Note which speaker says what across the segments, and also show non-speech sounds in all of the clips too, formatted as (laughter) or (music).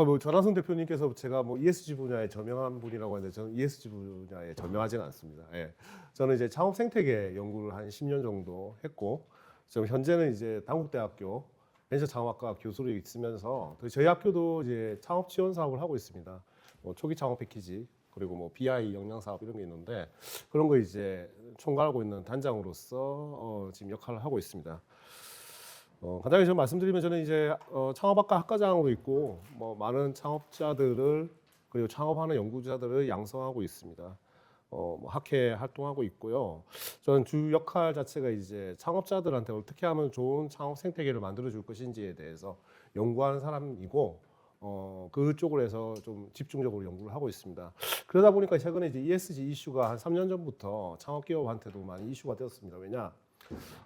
Speaker 1: 어, 아까 뭐 전하성 대표님께서 제가 뭐 ESG 분야에 저명한 분이라고 하는데 저는 ESG 분야에 저명하지는 않습니다. 예. 저는 이제 창업 생태계 연구를 한 10년 정도 했고 지금 현재는 이제 당국대학교 벤처 창업학과 교수로 있으면서 또 저희 학교도 이제 창업 지원 사업을 하고 있습니다. 뭐 초기 창업 패키지 그리고 뭐 BI 역량 사업 이런 게 있는데 그런 거 이제 총괄하고 있는 단장으로서 어, 지금 역할을 하고 있습니다. 어, 간단히 좀 말씀드리면 저는 이제 어, 창업학과 학과장으로 있고 뭐 많은 창업자들을 그리고 창업하는 연구자들을 양성하고 있습니다. 어, 뭐 학회 활동하고 있고요. 저는 주 역할 자체가 이제 창업자들한테 어떻게 하면 좋은 창업 생태계를 만들어 줄 것인지에 대해서 연구하는 사람이고 어, 그쪽으로 해서 좀 집중적으로 연구를 하고 있습니다. 그러다 보니까 최근에 이제 ESG 이슈가 한 3년 전부터 창업 기업한테도 많이 이슈가 되었습니다. 왜냐?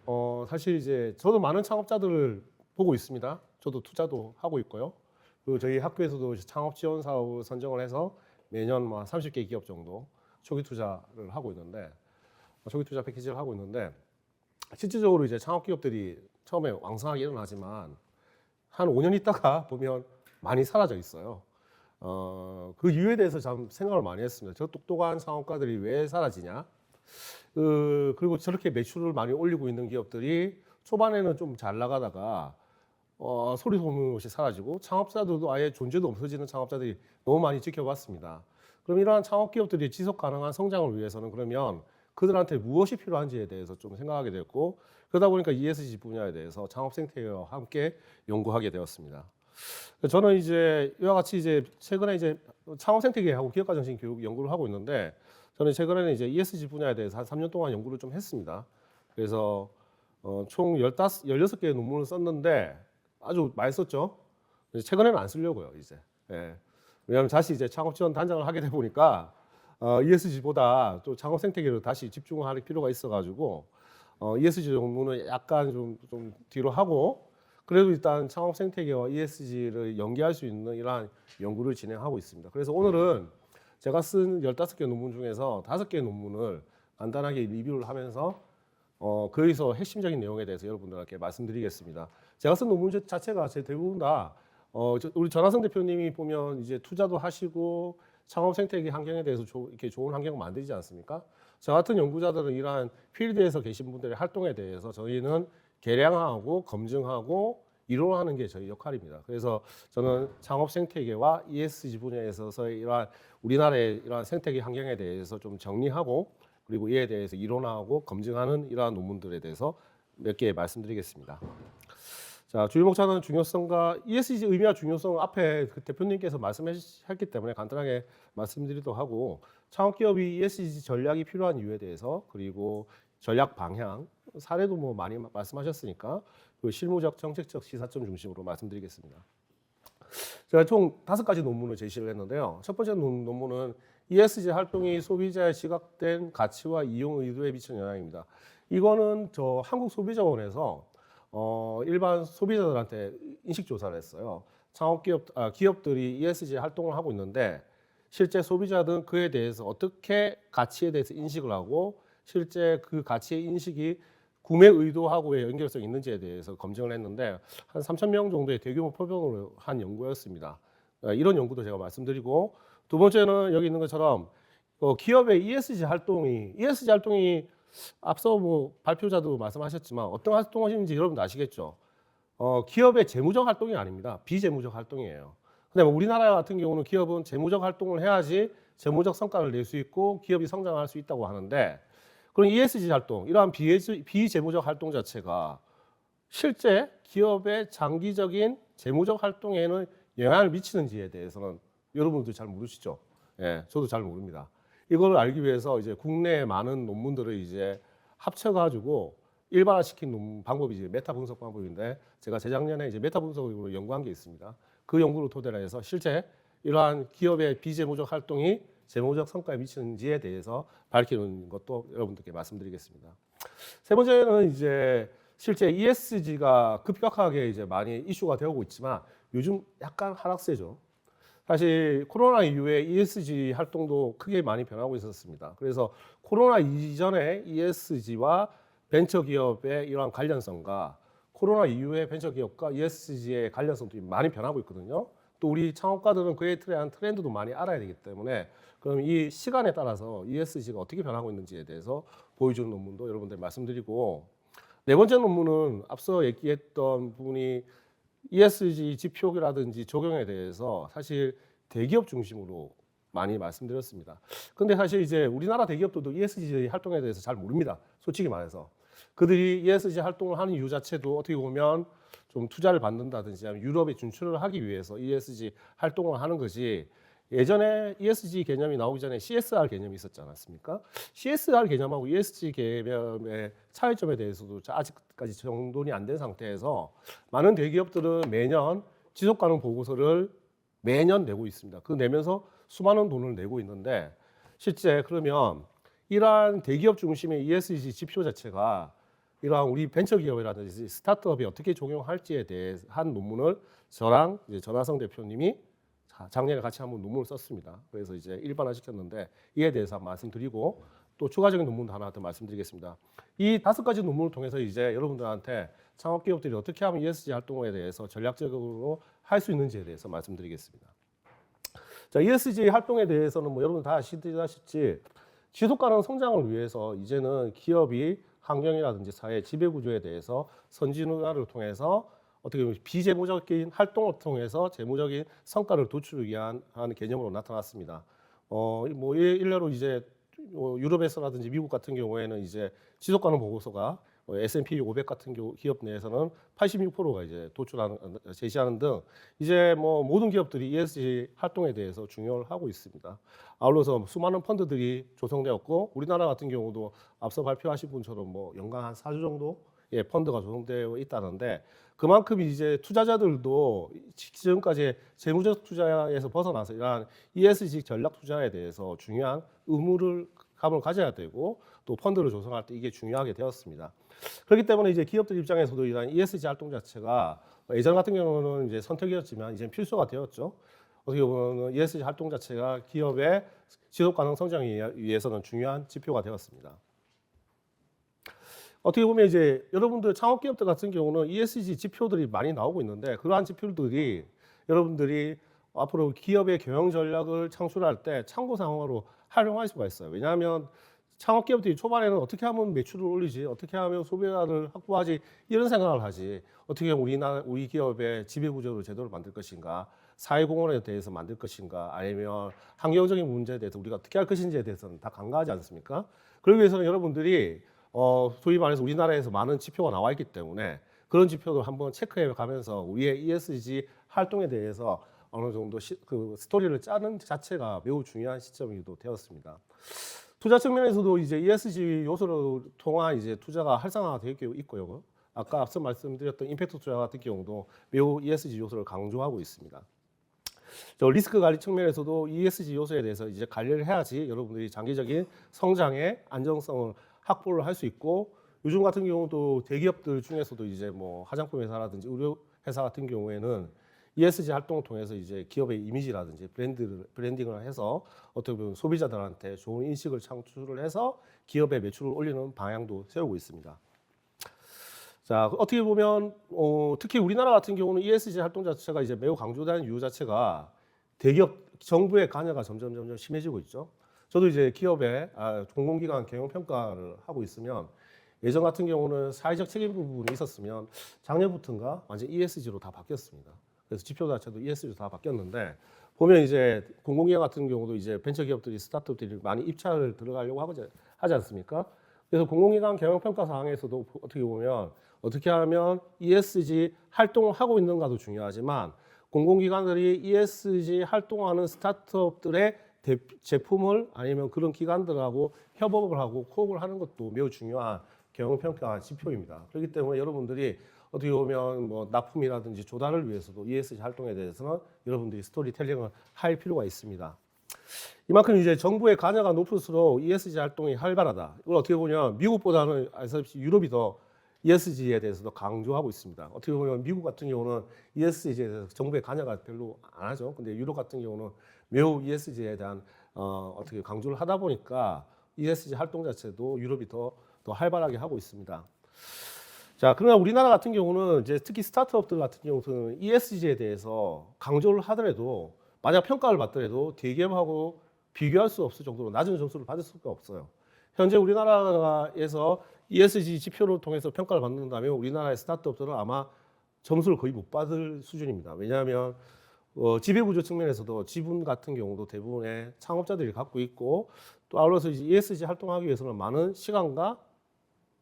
Speaker 1: 어, 사실 이제 저도 많은 창업자들을 보고 있습니다. 저도 투자도 하고 있고요. 그리고 저희 학교에서도 창업 지원 사업을 선정을 해서 매년 뭐 30개 기업 정도 초기 투자를 하고 있는데 어, 초기 투자 패키지를 하고 있는데 실질적으로 이제 창업 기업들이 처음에 왕성하게 일어나지만 한 5년 있다가 (laughs) 보면 많이 사라져 있어요. 어, 그 이유에 대해서 참 생각을 많이 했습니다. 저 똑똑한 창업가들이 왜 사라지냐? 그, 그리고 저렇게 매출을 많이 올리고 있는 기업들이 초반에는 좀 잘 나가다가 어, 소리 소문 없이 사라지고 창업자들도 아예 존재도 없어지는 창업자들이 너무 많이 지켜봤습니다. 그럼 이러한 창업 기업들이 지속 가능한 성장을 위해서는 그러면 그들한테 무엇이 필요한지에 대해서 좀 생각하게 됐고 그러다 보니까 ESG 분야에 대해서 창업 생태계와 함께 연구하게 되었습니다. 저는 이제 이와 같이 이제 최근에 이제 창업 생태계하고 기업가 정신 교육 연구를 하고 있는데 저는 최근에는 이제 ESG 분야에 대해서 한 3년 동안 연구를 좀 했습니다. 그래서 어, 총 15, 16개의 논문을 썼는데 아주 많이 썼죠. 최근에는 안 쓰려고요, 이제. 예. 왜냐하면 다시 이제 창업 지원 단장을 하게 되 보니까 어, ESG보다 또 창업 생태계로 다시 집중할 필요가 있어가지고 어, ESG 논문은 약간 좀, 좀 뒤로 하고 그래도 일단 창업 생태계와 ESG를 연계할 수 있는 이러한 연구를 진행하고 있습니다. 그래서 오늘은 제가 쓴 15개 논문 중에서 5개 논문을 간단하게 리뷰를 하면서 어, 거기서 핵심적인 내용에 대해서 여러분들께 말씀드리겠습니다. 제가 쓴 논문 자체가 제 대부분 다 어, 저- 우리 전하성 대표님이 보면 이제 투자도 하시고 창업 생태계 환경에 대해서 조- 이렇게 좋은 환경을 만들지 않습니까? 저 같은 연구자들은 이러한 필드에서 계신 분들의 활동에 대해서 저희는 계량하고 검증하고 이론하는 게 저희 역할입니다. 그래서 저는 창업 생태계와 ESG 분야에 있어서의 이러한 우리나라의 이러한 생태계 환경에 대해서 좀 정리하고 그리고 이에 대해서 이론화하고 검증하는 이러한 논문들에 대해서 몇 개 말씀드리겠습니다. 자, 주요 목차는 중요성과 ESG 의미와 중요성 앞에 그 대표님께서 말씀하셨기 때문에 간단하게 말씀드리도록 하고 창업 기업이 ESG 전략이 필요한 이유에 대해서 그리고 전략 방향 사례도 뭐 많이 말씀하셨으니까 그 실무적 정책적 시사점 중심으로 말씀드리겠습니다. 제가 총 다섯 가지 논문을 제시를 했는데요. 첫 번째 논- 논문은 ESG 활동이 소비자의 지각된 가치와 이용 의도에 미치는 영향입니다. 이거는 저 한국 소비자원에서 어, 일반 소비자들한테 인식 조사를 했어요. 창업 기업 아, 기업들이 ESG 활동을 하고 있는데 실제 소비자들은 그에 대해서 어떻게 가치에 대해서 인식을 하고 실제 그 가치의 인식이 구매 의도하고의 연결성이 있는지에 대해서 검증을 했는데 한 3천 명 정도의 대규모 표본으로 한 연구였습니다. 어, 이런 연구도 제가 말씀드리고 두 번째는 여기 있는 것처럼 어, 기업의 ESG 활동이 ESG 활동이 앞서 뭐 발표자도 말씀하셨지만 어떤 활동하시는지 여러분도 아시겠죠. 어, 기업의 재무적 활동이 아닙니다. 비재무적 활동이에요. 근데 뭐 우리나라 같은 경우는 기업은 재무적 활동을 해야지 재무적 성과를 낼 수 있고 기업이 성장할 수 있다고 하는데 그런 ESG 활동, 이러한 비재- 비재무적 활동 자체가 실제 기업의 장기적인 재무적 활동에는 영향을 미치는지에 대해서는 여러분도 잘 모르시죠? 예, 저도 잘 모릅니다. 이걸 알기 위해서 이제 국내의 많은 논문들을 이제 합쳐가지고 일반화시킨 논문 방법이 이제 메타 분석 방법인데 제가 재작년에 이제 메타 분석으로 연구한 게 있습니다. 그 연구를 토대로 해서 실제 이러한 기업의 비재무적 활동이 재무적 성과에 미치는지에 대해서 밝히는 것도 여러분들께 말씀드리겠습니다. 세 번째는 이제 실제 ESG가 급격하게 이제 많이 이슈가 되고 있지만 요즘 약간 하락세죠. 사실 코로나 이후에 ESG 활동도 크게 많이 변하고 있었습니다. 그래서 코로나 이전에 ESG와 벤처 기업의 이러한 관련성과 코로나 이후에 벤처 기업과 ESG의 관련성도 많이 변하고 있거든요. 또 우리 창업가들은 그에 대한 트렌드도 많이 알아야 되기 때문에 그럼 이 시간에 따라서 ESG가 어떻게 변하고 있는지에 대해서 보여주는 논문도 여러분들 말씀드리고 네 번째 논문은 앞서 얘기했던 부분이 ESG 지표라든지 적용에 대해서 사실 대기업 중심으로 많이 말씀드렸습니다. 근데 사실 이제 우리나라 대기업들도 ESG 활동에 대해서 잘 모릅니다. 솔직히 말해서. 그들이 ESG 활동을 하는 이유 자체도 어떻게 보면 좀 투자를 받는다든지 유럽에 진출을 하기 위해서 ESG 활동을 하는 것이 예전에 ESG 개념이 나오기 전에 CSR 개념이 있었지 않았습니까? CSR 개념하고 ESG 개념의 차이점에 대해서도 아직까지 정돈이 안 된 상태에서 많은 대기업들은 매년 지속 가능 보고서를 매년 내고 있습니다. 그 내면서 수많은 돈을 내고 있는데 실제 그러면 이러한 대기업 중심의 ESG 지표 자체가 이러한 우리 벤처기업이라든지 스타트업이 어떻게 적용할지에 대한 논문을 저랑 이제 전하성 대표님이 자- 작년에 같이 한번 논문을 썼습니다. 그래서 이제 일반화 시켰는데 이에 대해서 말씀드리고 또 추가적인 논문도 하나 더 말씀드리겠습니다. 이 다섯 가지 논문을 통해서 이제 여러분들한테 창업 기업들이 어떻게 하면 ESG 활동에 대해서 전략적으로 할 수 있는지에 대해서 말씀드리겠습니다. 자, ESG 활동에 대해서는 뭐 여러분 다 아시다시피 지속 가능 성장을 위해서 이제는 기업이 환경이라든지 사회 지배 구조에 대해서 선진화를 통해서 어떻게 보면 비재무적인 활동을 통해서 재무적인 성과를 도출하기 위한 개념으로 나타났습니다. 어, 뭐 일- 일례로 이제 어, 유럽에서라든지 미국 같은 경우에는 이제 지속 가능 보고서가 어, S&P 500 같은 기업 내에서는 86%가 이제 도출하는 어, 제시하는 등 이제 뭐 모든 기업들이 ESG 활동에 대해서 중요를 하고 있습니다. 아울러서 수많은 펀드들이 조성되었고 우리나라 같은 경우도 앞서 발표하신 분처럼 뭐 연간 한 4주 정도 의 펀드가 조성되어 있다는데 그만큼 이제 투자자들도 지금까지 재무적 투자에서 벗어나서 이러한 ESG 전략 투자에 대해서 중요한 의무를 감을 가져야 되고 또 펀드를 조성할 때 이게 중요하게 되었습니다. 그렇기 때문에 이제 기업들 입장에서도 이러한 ESG 활동 자체가 예전 같은 경우는 이제 선택이었지만 이제 필수가 되었죠. 어떻게 보면 ESG 활동 자체가 기업의 지속 가능 성장에 위해서는 중요한 지표가 되었습니다. 어떻게 보면 이제 여러분들 창업 기업들 같은 경우는 ESG 지표들이 많이 나오고 있는데 그러한 지표들이 여러분들이 앞으로 기업의 경영 전략을 창출할 때 참고 상황으로 활용할 수가 있어요. 왜냐하면 창업 기업들이 초반에는 어떻게 하면 매출을 올리지, 어떻게 하면 소비자를 확보하지 이런 생각을 하지. 어떻게 하면 우리나라 우리 기업의 지배 구조를 제대로 만들 것인가, 사회 공헌에 대해서 만들 것인가, 아니면 환경적인 문제에 대해서 우리가 어떻게 할 것인지에 대해서는 다 간과하지 않습니까? 그러기 위해서는 여러분들이 어, 소위 말해서 우리나라에서 많은 지표가 나와 있기 때문에 그런 지표도 한번 체크해 가면서 우리의 ESG 활동에 대해서 어느 정도 시, 그 스토리를 짜는 자체가 매우 중요한 시점이기도 되었습니다. 투자 측면에서도 이제 ESG 요소를 통한 이제 투자가 활성화가 되어 있고요. 아까 앞서 말씀드렸던 임팩트 투자 같은 경우도 매우 ESG 요소를 강조하고 있습니다. 저 리스크 관리 측면에서도 ESG 요소에 대해서 이제 관리를 해야지 여러분들이 장기적인 성장의 안정성을 확보를 할 수 있고 요즘 같은 경우도 대기업들 중에서도 이제 뭐 화장품 회사라든지 의료 회사 같은 경우에는 ESG 활동을 통해서 이제 기업의 이미지라든지 브랜드를 브랜딩을 해서 어떻게 보면 소비자들한테 좋은 인식을 창출을 해서 기업의 매출을 올리는 방향도 세우고 있습니다. 자 어떻게 보면 어, 특히 우리나라 같은 경우는 ESG 활동 자체가 이제 매우 강조되는 이유 자체가 대기업 정부의 관여가 점점 점점 심해지고 있죠. 저도 이제 기업에 아, 공공기관 경영 평가를 하고 있으면 예전 같은 경우는 사회적 책임 부분이 있었으면 작년부터인가 완전 ESG로 다 바뀌었습니다. 그래서 지표 자체도 ESG로 다 바뀌었는데 보면 이제 공공기관 같은 경우도 이제 벤처기업들이 스타트업들이 많이 입찰을 들어가려고 하고 하지 않습니까? 그래서 공공기관 경영 평가 사항에서도 어떻게 보면 어떻게 하면 ESG 활동을 하고 있는가도 중요하지만 공공기관들이 ESG 활동하는 스타트업들의 대- 제품을 아니면 그런 기관들하고 협업을 하고 코업을 하는 것도 매우 중요한 경영 평가 지표입니다. 그렇기 때문에 여러분들이 어떻게 보면 뭐 납품이라든지 조달을 위해서도 ESG 활동에 대해서는 여러분들이 스토리텔링을 할 필요가 있습니다. 이만큼 이제 정부의 관여가 높을수록 ESG 활동이 활발하다. 이걸 어떻게 보면 미국보다는 아시다시피 유럽이 더 ESG에 대해서도 강조하고 있습니다. 어떻게 보면 미국 같은 경우는 ESG에 대해서 정부의 관여가 별로 안 하죠. 근데 유럽 같은 경우는 매우 ESG에 대한 어, 어떻게 강조를 하다 보니까 ESG 활동 자체도 유럽이 더, 더 활발하게 하고 있습니다. 자, 그러나 우리나라 같은 경우는 이제 특히 스타트업들 같은 경우는 ESG에 대해서 강조를 하더라도 만약 평가를 받더라도 대기업하고 비교할 수 없을 정도로 낮은 점수를 받을 수가 없어요. 현재 우리나라에서 ESG 지표를 통해서 평가를 받는다면 우리나라의 스타트업들은 아마 점수를 거의 못 받을 수준입니다. 왜냐하면 어, 지배구조 측면에서도 지분 같은 경우도 대부분의 창업자들이 갖고 있고 또 아울러서 ESG 활동하기 위해서는 많은 시간과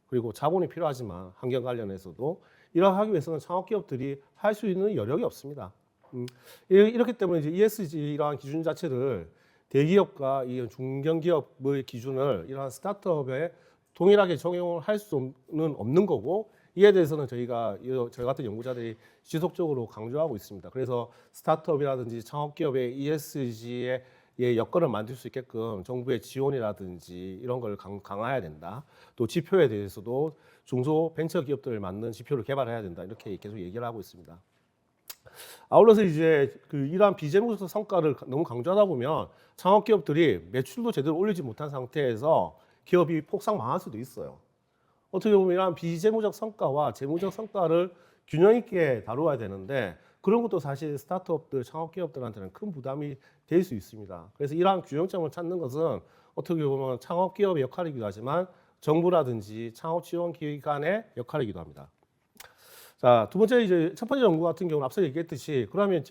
Speaker 1: 그리고 자본이 필요하지만 환경 관련해서도 이러 하기 위해서는 창업 기업들이 할 수 있는 여력이 없습니다. 음, 이- 이렇기 때문에 이제 ESG 이러한 기준 자체를 대기업과 이 중견기업의 기준을 이러한 스타트업에 동일하게 적용을 할 수는 없는 거고 이에 대해서는 저희가 이- 저희 같은 연구자들이 지속적으로 강조하고 있습니다. 그래서 스타트업이라든지 창업기업의 ESG의 예, 여건을 만들 수 있게끔 정부의 지원이라든지 이런 걸 강, 강화해야 된다. 또 지표에 대해서도 중소 벤처 기업들을 맞는 지표를 개발해야 된다. 이렇게 계속 얘기를 하고 있습니다. 아울러서 이제 그 이러한 비재무적 성과를 너무 강조하다 보면 창업 기업들이 매출도 제대로 올리지 못한 상태에서 기업이 폭삭 망할 수도 있어요. 어떻게 보면 비재무적 성과와 재무적 성과를 균형 있게 다루어야 되는데 그런 것도 사실 스타트업들, 창업 기업들한테는 큰 부담이 될 수 있습니다. 그래서 이러한 균형점을 찾는 것은 어떻게 보면 창업 기업의 역할이기도 하지만 정부라든지 창업 지원 기관의 역할이기도 합니다. 자, 두 번째 이제 첫 번째 연구 같은 경우는 앞서 얘기했듯이 그러면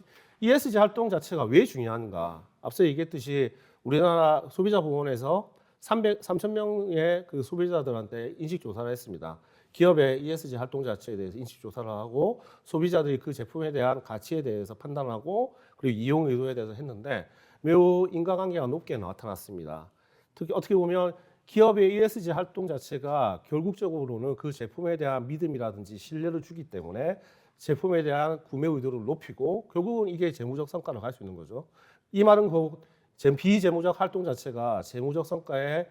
Speaker 1: ESG 활동 자체가 왜 중요한가? 앞서 얘기했듯이 우리나라 소비자 보건에서 300, 3천 명의 그 소비자들한테 인식 조사를 했습니다. 기업의 ESG 활동 자체에 대해서 인식 조사를 하고 소비자들이 그 제품에 대한 가치에 대해서 판단하고 그리고 이용 의도에 대해서 했는데 매우 인과관계가 높게 나타났습니다. 특히 어떻게 보면 기업의 ESG 활동 자체가 결국적으로는 그 제품에 대한 믿음이라든지 신뢰를 주기 때문에 제품에 대한 구매 의도를 높이고 결국은 이게 재무적 성과를 갈수 있는 거죠. 이 말은 그 재- 비재무적 활동 자체가 재무적 성과에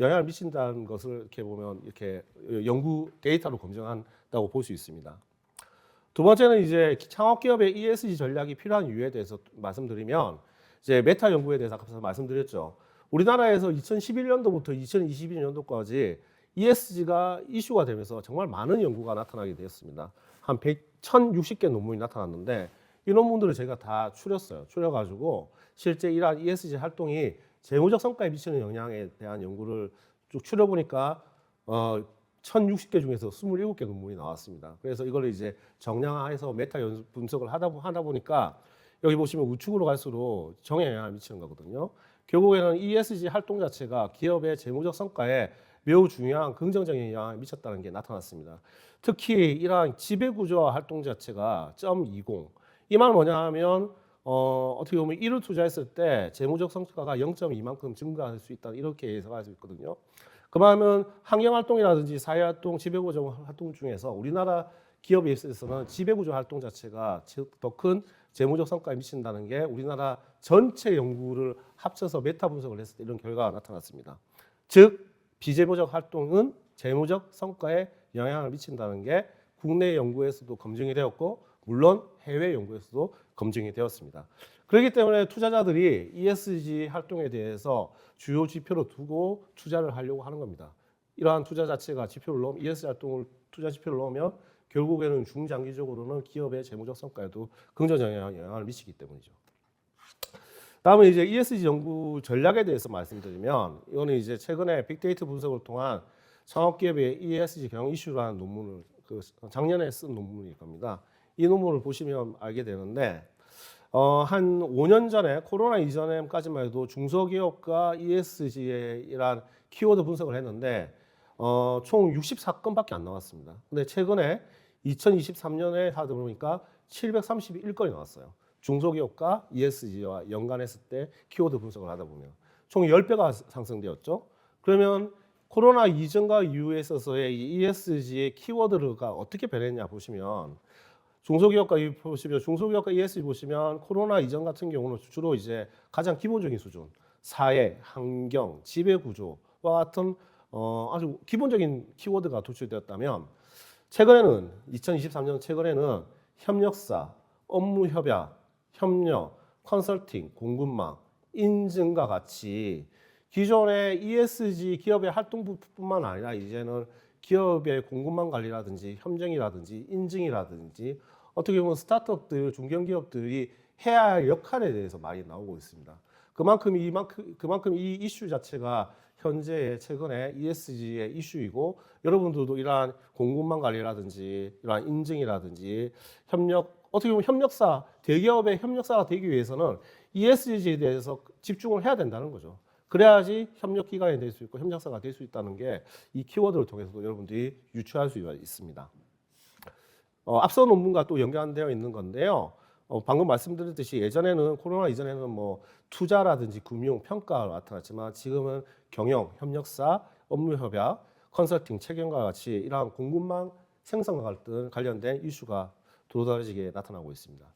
Speaker 1: 영향을 미친다는 것을 이렇게 보면 이렇게 연구 데이터로 검증한다고 볼 수 있습니다. 두 번째는 이제 창업 기업의 ESG 전략이 필요한 이유에 대해서 말씀드리면 이제 메타 연구에 대해서 아까 말씀드렸죠. 우리나라에서 2011년도부터 2022년도까지 ESG가 이슈가 되면서 정말 많은 연구가 나타나게 되었습니다. 한 100, 1060개 논문이 나타났는데 이 논문들을 제가 다 추렸어요. 추려가지고 실제 이러한 ESG 활동이 재무적 성과에 미치는 영향에 대한 연구를 쭉 추려보니까 어, 1060개 중에서 27개 논문이 나왔습니다. 그래서 이걸 이제 정량화해서 메타 분석을 하다, 보- 하다 보니까 여기 보시면 우측으로 갈수록 정에 영향을 미치는 거거든요. 결국에는 ESG 활동 자체가 기업의 재무적 성과에 매우 중요한 긍정적인 영향을 미쳤다는 게 나타났습니다. 특히 이러한 지배구조화 활동 자체가 .20 이 말은 뭐냐 하면 어, 어떻게 보면 1을 투자했을 때 재무적 성과가 0.2만큼 증가할 수 있다 이렇게 예상할 수 있거든요. 그러면 환경 활동이라든지 사회 활동, 지배구조 활동 중에서 우리나라 기업에 있어서는 지배구조 활동 자체가 더 큰 재무적 성과에 미친다는 게 우리나라 전체 연구를 합쳐서 메타 분석을 했을 때 이런 결과가 나타났습니다. 즉 비재무적 활동은 재무적 성과에 영향을 미친다는 게 국내 연구에서도 검증이 되었고 물론 해외 연구에서도 검증이 되었습니다. 그렇기 때문에 투자자들이 ESG 활동에 대해서 주요 지표로 두고 투자를 하려고 하는 겁니다. 이러한 투자 자체가 지표를 넣으면 ESG 활동을 투자 지표를 넣으면 결국에는 중장기적으로는 기업의 재무적 성과에도 긍정적 영향을 미치기 때문이죠. 다음은 이제 ESG 연구 전략에 대해서 말씀드리면 이거는 이제 최근에 빅데이터 분석을 통한 창업 기업의 ESG 경영 이슈라는 논문을 그 작년에 쓴 논문일 겁니다. 이 논문을 보시면 알게 되는데 어, 한 5년 전에 코로나 이전에까지만 해도 중소기업과 ESG에 이란 키워드 분석을 했는데 어, 총 64건밖에 안 나왔습니다. 근데 최근에 2023년에 하다 보니까 731건이 나왔어요. 중소기업과 ESG와 연관했을 때 키워드 분석을 하다 보면 총 10배가 상승되었죠. 그러면 코로나 이전과 이후에 있어서의 이 ESG의 키워드가 어떻게 변했냐 보시면 중소기업과 이 보시면 중소기업과 ESG 보시면 코로나 이전 같은 경우는 주로 이제 가장 기본적인 수준. 사회, 환경, 지배 구조와 같은 어, 아주 기본적인 키워드가 도출되었다면 최근에는 2023년 최근에는 협력사, 업무 협약, 협력, 컨설팅, 공급망, 인증과 같이 기존의 ESG 기업의 활동뿐만 아니라 이제는 기업의 공급망 관리라든지 협정이라든지 인증이라든지 어떻게 보면 스타트업들, 중견기업들이 해야 할 역할에 대해서 많이 나오고 있습니다. 그만큼 이만큼 그만큼 이 이슈 자체가 현재 최근에 ESG의 이슈이고 여러분들도 이러한 공급망 관리라든지 이러한 인증이라든지 협력 어떻게 보면 협력사 대기업의 협력사가 되기 위해서는 ESG에 대해서 집중을 해야 된다는 거죠. 그래야지 협력 기관이 될 수 있고 협력사가 될 수 있다는 게 이 키워드를 통해서도 여러분들이 유추할 수 있습니다. 어, 앞서 논문과 또 연관되어 있는 건데요. 어, 방금 말씀드렸듯이 예전에는 코로나 이전에는 뭐 투자라든지 금융 평가가 나타났지만 지금은 경영, 협력사, 업무 협약, 컨설팅, 체결과 같이 이러한 공급망 생성과 같은 관련된 이슈가 도드라지게 나타나고 있습니다.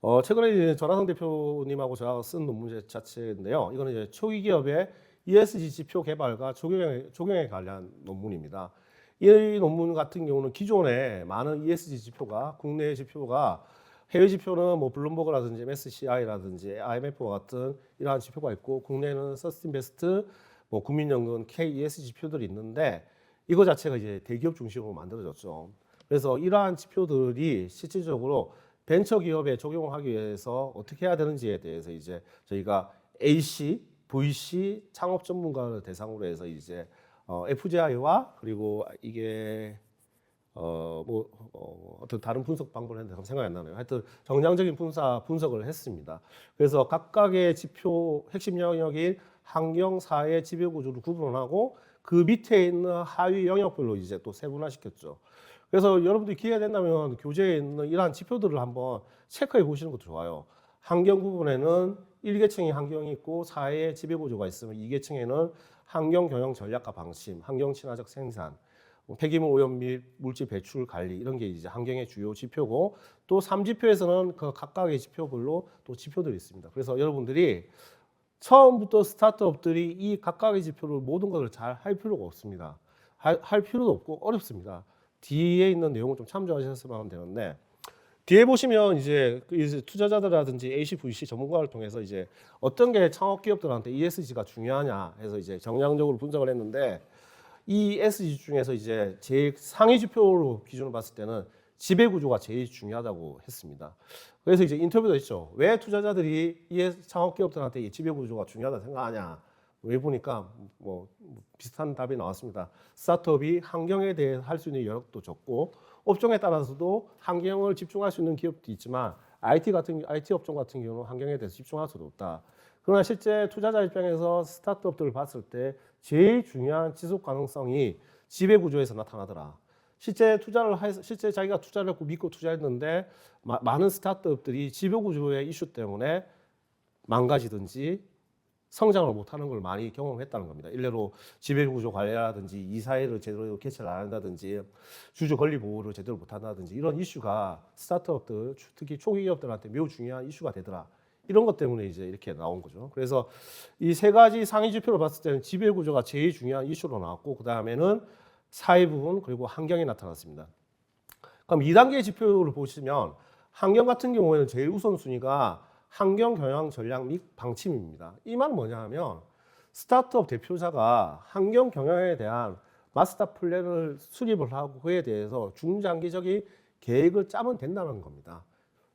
Speaker 1: 어, 최근에 전하성 대표님하고 제가 쓴 논문 자체인데요. 이거는 이제 초기 기업의 ESG 지표 개발과 적용에, 적용에 관련 논문입니다. 이 논문 같은 경우는 기존에 많은 ESG 지표가 국내 지표가 해외 지표는 뭐 블룸버그라든지 MSCI라든지 IMF와 같은 이러한 지표가 있고 국내는 서스틴베스트, 뭐 국민연금, KES 지표들이 있는데 이거 자체가 이제 대기업 중심으로 만들어졌죠. 그래서 이러한 지표들이 실질적으로 벤처 기업에 적용하기 위해서 어떻게 해야 되는지에 대해서 이제 저희가 AC, VC 창업 전문가를 대상으로 해서 이제 어, FGI와 그리고 이게 어뭐 어, 어떤 다른 분석 방법을 했는데 생각이 안 나네요. 하여튼 정량적인 분사 분석을 했습니다. 그래서 각각의 지표 핵심 영역인 환경, 사회, 지배 구조를 구분하고 그 밑에 있는 하위 영역별로 이제 또 세분화시켰죠. 그래서 여러분들이 기회 된다면 교재에 있는 이러한 지표들을 한번 체크해 보시는 것도 좋아요. 환경 부분에는 1계층이 환경이 있고 사회 지배 구조가 있으면 2계층에는 환경 경영 전략과 방침, 환경 친화적 생산, 뭐 폐기물 오염 및 물질 배출 관리 이런 게 이제 환경의 주요 지표고 또 3지표에서는 그 각각의 지표별로 또 지표들이 있습니다. 그래서 여러분들이 처음부터 스타트업들이 이 각각의 지표를 모든 것을 잘 할 필요가 없습니다. 할, 할 필요도 없고 어렵습니다. 뒤에 있는 내용을 좀 참조하셨으면 되는데 뒤에 보시면 이제 그 투자자들이라든지 AC, VC 전문가를 통해서 이제 어떤 게 창업 기업들한테 ESG가 중요하냐 해서 이제 정량적으로 분석을 했는데 이 ESG 중에서 이제 제일 상위 지표로 기준을 봤을 때는 지배 구조가 제일 중요하다고 했습니다. 그래서 이제 인터뷰도 했죠. 왜 투자자들이 이 창업 기업들한테 이 지배 구조가 중요하다 생각하냐? 왜 보니까 뭐 비슷한 답이 나왔습니다. 스타트업이 환경에 대해 할 수 있는 여력도 적고 업종에 따라서도 환경을 집중할 수 있는 기업도 있지만 IT 같은 IT 업종 같은 경우는 환경에 대해서 집중할 수도 없다. 그러나 실제 투자자 입장에서 스타트업들을 봤을 때 제일 중요한 지속 가능성이 지배 구조에서 나타나더라. 실제 투자를 해서 실제 자기가 투자를 했고 믿고 투자했는데 마, 많은 스타트업들이 지배 구조의 이슈 때문에 망가지든지 성장을 못하는 걸 많이 경험했다는 겁니다. 일례로 지배구조 관리라든지 이사회를 제대로 개최를 안 한다든지 주주 권리 보호를 제대로 못한다든지 이런 이슈가 스타트업들 특히 초기 기업들한테 매우 중요한 이슈가 되더라. 이런 것 때문에 이제 이렇게 나온 거죠. 그래서 이 세 가지 상위 지표를 봤을 때는 지배 구조가 제일 중요한 이슈로 나왔고 그 다음에는 사회 부분 그리고 환경이 나타났습니다. 그럼 2단계 지표를 보시면 환경 같은 경우에는 제일 우선순위가 환경 경영 전략 및 방침입니다. 이 말은 뭐냐 하면 스타트업 대표자가 환경 경영에 대한 마스터 플랜을 수립을 하고 그에 대해서 중장기적인 계획을 짜면 된다는 겁니다.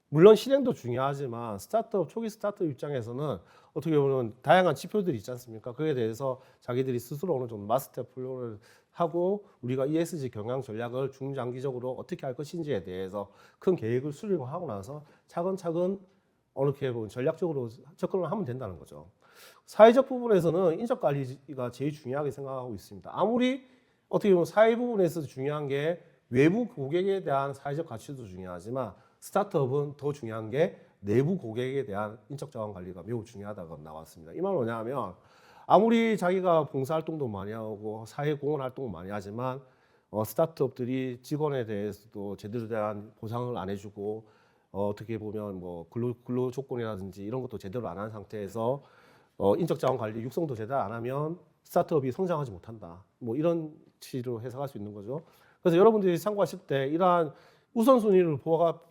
Speaker 1: 물론 실행도 중요하지만 스타트업 초기 스타트업 입장에서는 어떻게 보면 다양한 지표들이 있지 않습니까? 그에 대해서 자기들이 스스로 어느 정도 마스터 플랜을 하고 우리가 ESG 경영 전략을 중장기적으로 어떻게 할 것인지에 대해서 큰 계획을 수립하고 나서 차근차근 어느 게 보면 전략적으로 접근을 하면 된다는 거죠. 사회적 부분에서는 인적 관리가 제일 중요하게 생각하고 있습니다. 아무리 어떻게 보면 사회 부분에서 중요한 게 외부 고객에 대한 사회적 가치도 중요하지만 스타트업은 더 중요한 게 내부 고객에 대한 인적 자원 관리가 매우 중요하다고 나왔습니다. 이 말은 뭐냐면 아무리 자기가 봉사 활동도 많이 하고 사회 공헌 활동을 많이 하지만 어, 스타트업들이 직원에 대해서도 제대로 대한 보상을 안 해주고 어, 어떻게 보면 뭐 근로, 근로 조건이라든지 이런 것도 제대로 안 한 상태에서 어, 인적 자원 관리 육성도 제대로 안 하면 스타트업이 성장하지 못한다. 뭐 이런 취지로 해석할 수 있는 거죠. 그래서 여러분들이 참고하실 때 이러한 우선순위를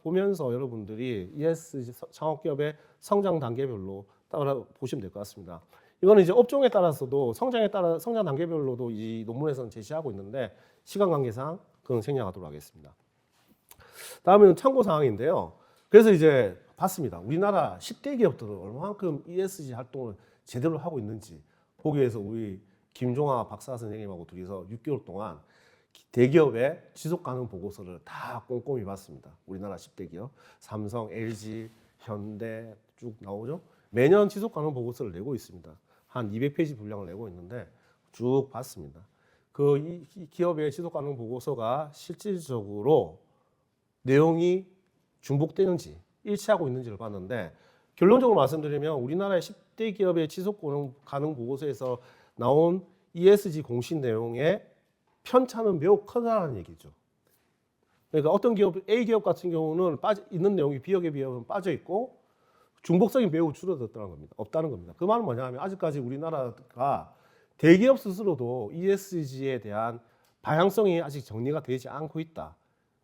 Speaker 1: 보면서 여러분들이 ESG 창업 기업의 성장 단계별로 따라 보시면 될 것 같습니다. 이거는 이제 업종에 따라서도 성장에 따라 성장 단계별로도 이 논문에서는 제시하고 있는데 시간 관계상 그건 생략하도록 하겠습니다. 다음에는 참고 사항인데요. 그래서 이제 봤습니다. 우리나라 10대 기업들은 얼마만큼 ESG 활동을 제대로 하고 있는지 보기 위해서 우리 김종아 박사 선생님하고 둘이서 6개월 동안 대기업의 지속 가능 보고서를 다 꼼꼼히 봤습니다. 우리나라 10대 기업, 삼성, LG, 현대 쭉 나오죠. 매년 지속 가능 보고서를 내고 있습니다. 한 200페이지 분량을 내고 있는데 쭉 봤습니다. 그 이- 이 기업의 지속 가능 보고서가 실질적으로 내용이 중복되는지 일치하고 있는지를 봤는데 결론적으로 말씀드리면 우리나라의 10대 기업의 지속 가능- 보고서에서 나온 ESG 공시 내용의 편차는 매우 크다는 얘기죠. 그러니까 어떤 기업 A 기업 같은 경우는 빠져 있는 내용이 B기업에 비하면 빠져 있고 중복성이 매우 줄어들었다는 겁니다. 없다는 겁니다. 그 말은 뭐냐면 아직까지 우리나라가 대기업 스스로도 ESG에 대한 방향성이 아직 정리가 되지 않고 있다는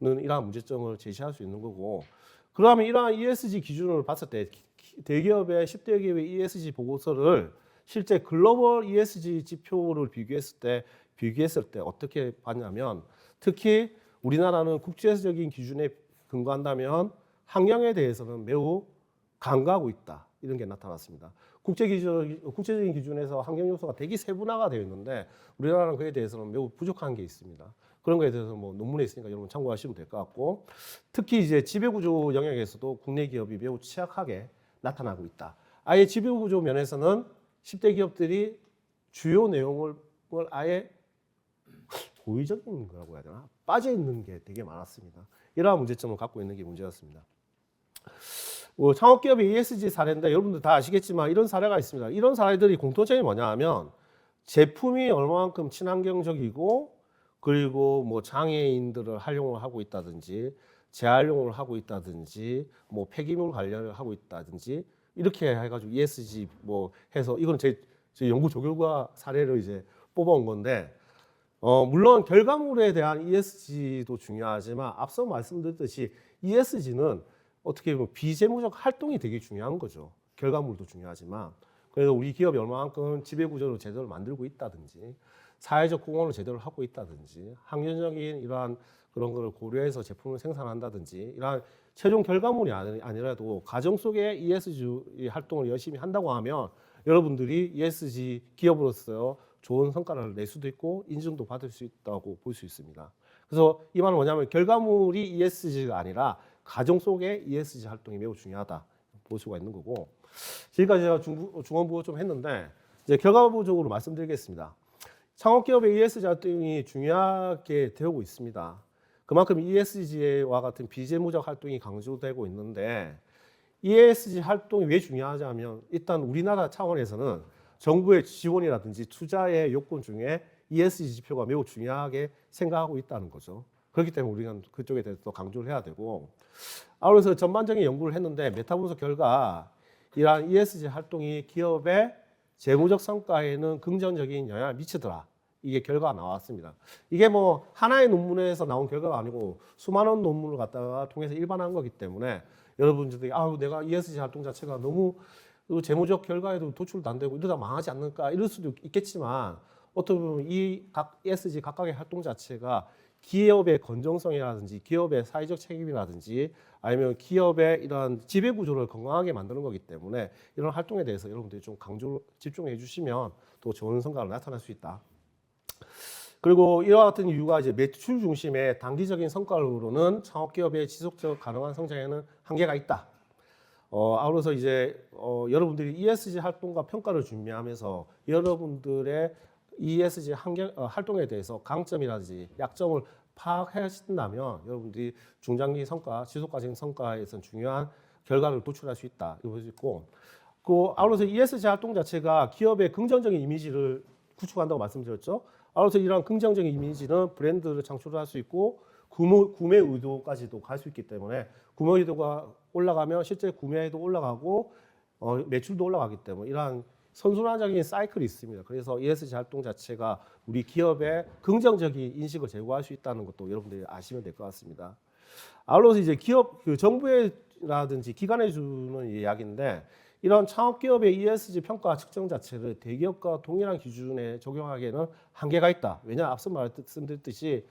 Speaker 1: 이러한 문제점을 제시할 수 있는 거고 그러면 이러한 ESG 기준을 봤을 때 기- 대기업의 10대 기업의 ESG 보고서를 실제 글로벌 ESG 지표를 비교했을 때 비교했을 때 어떻게 봤냐면 특히 우리나라는 국제적인 기준에 근거한다면 환경에 대해서는 매우 간과하고 있다 이런 게 나타났습니다. 국제 기준 국제적인 기준에서 환경 요소가 대기 세분화가 되어 있는데 우리나라는 그에 대해서는 매우 부족한 게 있습니다. 그런 거에 대해서 뭐 논문에 있으니까 여러분 참고하시면 될 것 같고 특히 이제 지배구조 영역에서도 국내 기업이 매우 취약하게 나타나고 있다. 아예 지배구조 면에서는 10대 기업들이 주요 내용을 을 아예 고의적인 거라고 해야 되나 빠져 있는 게 되게 많았습니다. 이러한 문제점을 갖고 있는 게 문제였습니다. 뭐 창업기업의 ESG 사례인데 여러분들 다 아시겠지만 이런 사례가 있습니다. 이런 사례들이 공통점이 뭐냐 하면 제품이 얼마만큼 친환경적이고 그리고 뭐 장애인들을 활용을 하고 있다든지 재활용을 하고 있다든지 뭐 폐기물 관련을 하고 있다든지 이렇게 해가지고 ESG 뭐 해서 이건 제, 제 연구 조결과 사례를 이제 뽑아온 건데 어 물론 결과물에 대한 ESG도 중요하지만 앞서 말씀드렸듯이 ESG는 어떻게 보면 비재무적 활동이 되게 중요한 거죠. 결과물도 중요하지만 그래서 우리 기업이 얼마만큼 지배 구조를 제대로 만들고 있다든지 사회적 공헌을 제대로 하고 있다든지 항전적인 이러한 그런 거를 고려해서 제품을 생산한다든지 이러한 최종 결과물이 아니- 아니라도 가정 속에 ESG 활동을 열심히 한다고 하면 여러분들이 ESG 기업으로서 좋은 성과를 낼 수도 있고 인증도 받을 수 있다고 볼 수 있습니다. 그래서 이 말은 뭐냐면 결과물이 ESG가 아니라 가정 속의 ESG 활동이 매우 중요하다 볼 수가 있는 거고 지금까지 제가 중원부호 좀 했는데 이제 결과부적으로 말씀드리겠습니다. 창업기업의 ESG 활동이 중요하게 되고 있습니다. 그만큼 ESG와 같은 비재무적 활동이 강조되고 있는데 ESG 활동이 왜 중요하냐면 일단 우리나라 차원에서는 정부의 지원이라든지 투자의 요건 중에 ESG 지표가 매우 중요하게 생각하고 있다는 거죠. 그렇기 때문에 우리가 그쪽에 대해서 더 강조를 해야 되고 아울러서 전반적인 연구를 했는데 메타 분석 결과 이러한 ESG 활동이 기업의 재무적 성과에는 긍정적인 영향을 미치더라. 이게 결과가 나왔습니다. 이게 뭐 하나의 논문에서 나온 결과가 아니고 수많은 논문을 갖다가 통해서 일반한 거기 때문에 여러분들이 아우 내가 ESG 활동 자체가 너무 그 재무적 결과에도 도출도 안 되고 이러다 망하지 않을까 이럴 수도 있겠지만 어떻게 보면 이 각 ESG 각각의 활동 자체가 기업의 건정성이라든지 기업의 사회적 책임이라든지 아니면 기업의 이런 지배 구조를 건강하게 만드는 거기 때문에 이런 활동에 대해서 여러분들이 좀 강조 집중해 주시면 또 좋은 성과가 나타날 수 있다. 그리고 이와 같은 이유가 이제 매출 중심의 단기적인 성과로는 창업기업의 지속적 가능한 성장에는 한계가 있다. 어, 아울러서 이제 어, 여러분들이 ESG 활동과 평가를 준비하면서 여러분들의 ESG 환경, 어, 활동에 대해서 강점이라든지 약점을 파악하신다면 여러분들이 중장기 성과, 지속가적인 성과에선 중요한 결과를 도출할 수 있다. 이거 있고, 그 아울러서 ESG 활동 자체가 기업의 긍정적인 이미지를 구축한다고 말씀드렸죠. 아울러서 이러한 긍정적인 이미지는 브랜드를 창출할 수 있고 구매, 구매 의도까지도 갈 수 있기 때문에 구매 의도가 올라가면 실제 구매도 올라가고 어, 매출도 올라가기 때문에 이러한 선순환적인 사이클이 있습니다. 그래서 ESG 활동 자체가 우리 기업의 긍정적인 인식을 제고할 수 있다는 것도 여러분들이 아시면 될 것 같습니다. 아울러서 이제 기업 그 정부라든지 기관에 주는 이야기인데 이런 창업 기업의 ESG 평가 측정 자체를 대기업과 동일한 기준에 적용하기에는 한계가 있다. 왜냐 앞서 말씀드렸듯이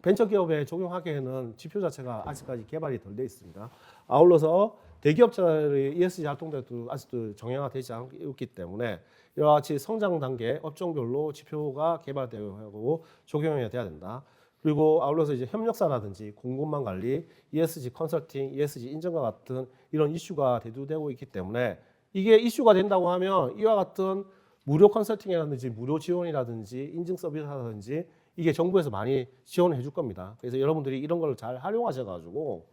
Speaker 1: 벤처 기업에 적용하기에는 지표 자체가 아직까지 개발이 덜 돼 있습니다. 아울러서 대기업자의 ESG 활동들도 아직도 정형화되지 않기 때문에 이와 같이 성장 단계 업종별로 지표가 개발되고 적용해야 돼야 된다. 그리고 아울러서 이제 협력사라든지 공급망 관리, ESG 컨설팅, ESG 인증과 같은 이런 이슈가 대두되고 있기 때문에 이게 이슈가 된다고 하면 이와 같은 무료 컨설팅이라든지 무료 지원이라든지 인증 서비스라든지 이게 정부에서 많이 지원을 해줄 겁니다. 그래서 여러분들이 이런 걸 잘 활용하셔 가지고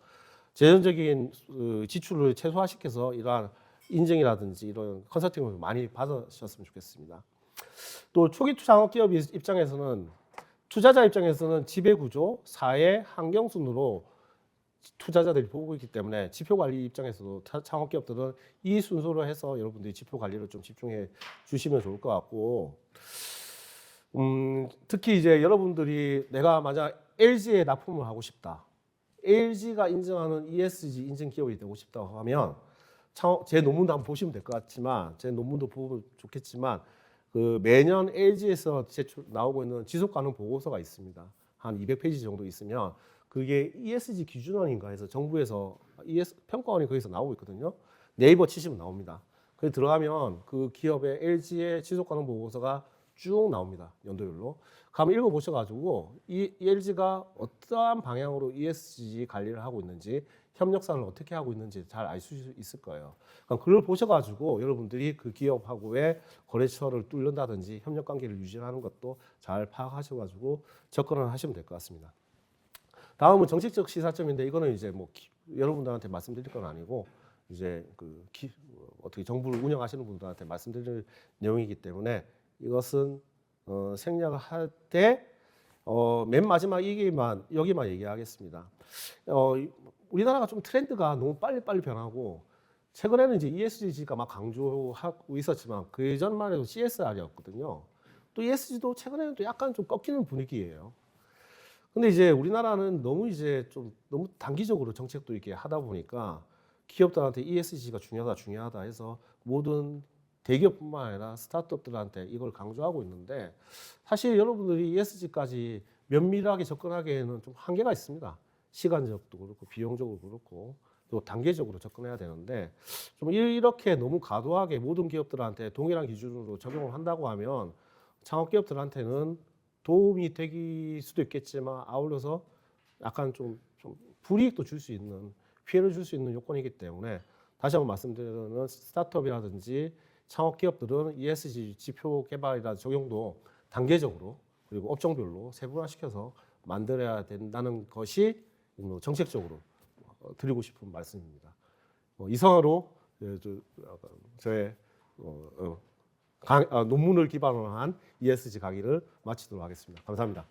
Speaker 1: 재정적인 그 지출을 최소화시켜서 이러한 인증이라든지 이런 컨설팅을 많이 받으셨으면 좋겠습니다. 또 초기 창업 기업 입장에서는 투자자 입장에서는 지배 구조, 사회, 환경 순으로 투자자들이 보고 있기 때문에 지표 관리 입장에서도 차- 창업 기업들은 이 순서로 해서 여러분들이 지표 관리를 좀 집중해 주시면 좋을 것 같고 음, 특히 이제 여러분들이 내가 만약 LG에 납품을 하고 싶다. LG가 인정하는 ESG 인증 기업이 되고 싶다고 하면 창업, 제 논문도 한번 보시면 될 것 같지만 제 논문도 보면 좋겠지만 그 매년 LG에서 제출 나오고 있는 지속 가능 보고서가 있습니다. 한 200페이지 정도 있으면 그게 ESG 기준원인가 해서 정부에서 ES 평가원이 거기서 나오고 있거든요. 네이버 치시면 나옵니다. 거기 들어가면 그 기업의 LG의 지속 가능 보고서가 쭉 나옵니다. 연도별로. 가면 읽어 보셔 가지고 이 LG가 어떠한 방향으로 ESG 관리를 하고 있는지 협력사를 어떻게 하고 있는지 잘 알 수 있을 거예요. 그럼 그걸 보셔가지고 여러분들이 그 기업하고의 거래처를 뚫는다든지 협력 관계를 유지하는 것도 잘 파악하셔가지고 접근을 하시면 될 것 같습니다. 다음은 정책적 시사점인데 이거는 이제 뭐 기- 여러분들한테 말씀드릴 건 아니고 이제 그 기- 어떻게 정부를 운영하시는 분들한테 말씀드릴 내용이기 때문에 이것은 어, 생략을 할때 어, 맨 마지막 이기만 여기만 얘기하겠습니다. 어, 이- 우리나라가 좀 트렌드가 너무 빨리빨리 변하고 최근에는 이제 ESG가 막 강조하고 있었지만 그 예전만 해도 CSR이었거든요. 또 ESG도 최근에는 또 약간 좀 꺾이는 분위기예요. 근데 이제 우리나라는 너무 이제 좀 너무 단기적으로 정책도 이렇게 하다 보니까 기업들한테 ESG가 중요하다 중요하다 해서 모든 대기업뿐만 아니라 스타트업들한테 이걸 강조하고 있는데 사실 여러분들이 ESG까지 면밀하게 접근하기에는 좀 한계가 있습니다. 시간적도 그렇고 비용적으로 그렇고 또 단계적으로 접근해야 되는데 좀 이렇게 너무 과도하게 모든 기업들한테 동일한 기준으로 적용을 한다고 하면 창업 기업들한테는 도움이 되기 수도 있겠지만 아울러서 약간 좀, 좀 불이익도 줄 수 있는 피해를 줄 수 있는 요건이기 때문에 다시 한번 말씀드리는 스타트업이라든지 창업 기업들은 ESG 지표 개발이나 적용도 단계적으로 그리고 업종별로 세분화시켜서 만들어야 된다는 것이 뭐 정책적으로 어, 드리고 싶은 말씀입니다. 어, 이상으로 예, 저, 어, 저의 어, 어, 강- 아, 논문을 기반으로 한 ESG 강의를 마치도록 하겠습니다. 감사합니다.